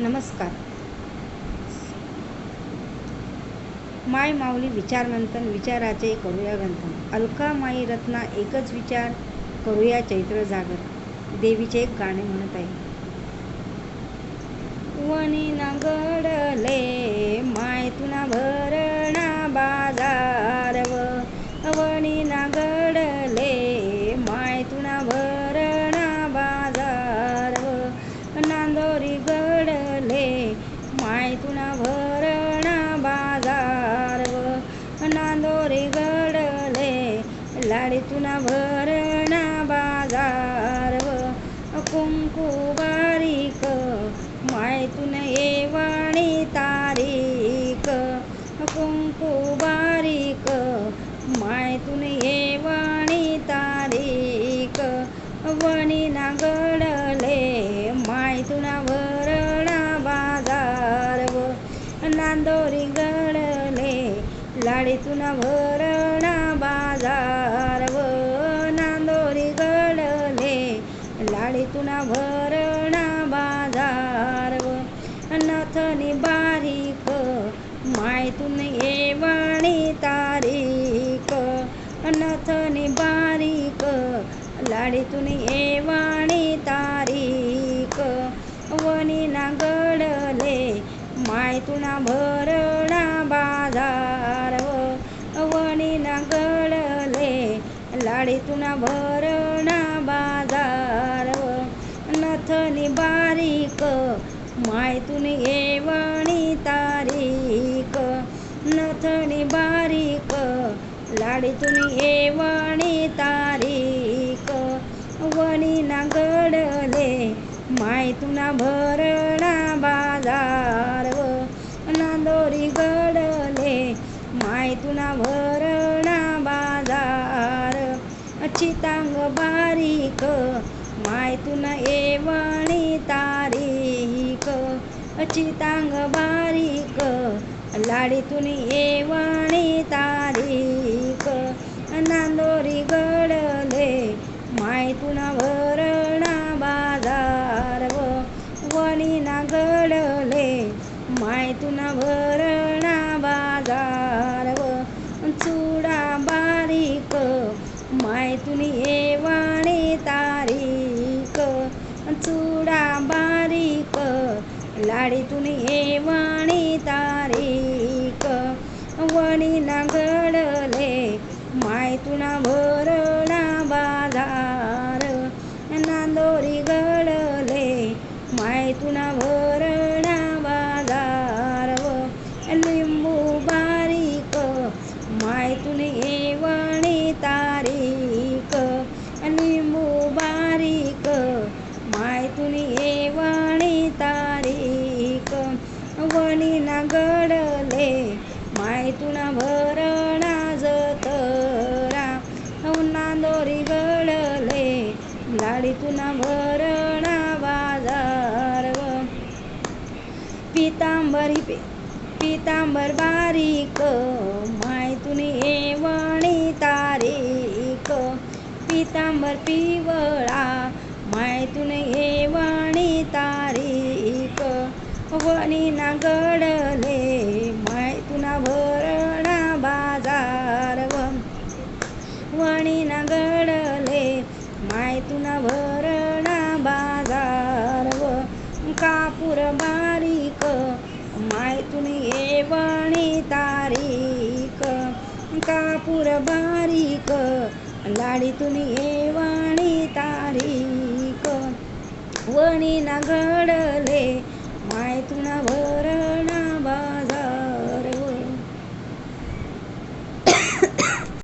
नमस्कार. माय माऊली विचारमंथन विचाराचे करूया गंथन अलका माई रत्ना एकच विचार करूया चैत्र जागर. देवीचे एक गाणे म्हणत आहे. वणी नागडले माय तुना भरणा बाजार व नांदोरी गडले लाडीतून तुना भरणा बाजार व कुंकू बारीक मायतून येवाणी तारीक कुंकू बारीक मायतून येवाणी तारीक वणी नागडले मायतून तुना नांदोरी गडले लाडीतून तुना भरणा बाजार व नांदोरी गडले लाडीतून तुना भरणा बाजार व नथनी बारीक मायतून येवाणी तारीख नथनी बारीक लाडीतून येवा मायतुना भरणा बाजार वणी नागडले लाडीतुना भरणा बाजार नथनी बारीक. मायतून येवाणी तारीक नथनी बारीक. लाडीतून येवाणी तारीक वणी नागडले मायतुना भर नांदोरी गडले मायतुना भरणा बाजार. चितांग बारीक मायतून येवाणी तारीक चितांग बारीक लाडीतून येवाणी तारीक नांदोरी गडले तुना भरणा लाडीतून येवाणी तारीख वणी घडले माय तुना भरणा वणी नागडले मायतुना भरणा जतरा. नांदोरी गडले लाडीतुना भरणा बाजार व पितांबरी पितांबर बारीक मायतून येवणी तारीक पितांबर पिवळा मनी नागडले तुना भरणा बाजार वणी नागडले माय तुना भरणा बाजार व कापूर बारीक माय तुनी येवणी तारीक कापूर बारीक लाडी तुनी येवणी तारीक वणी नागड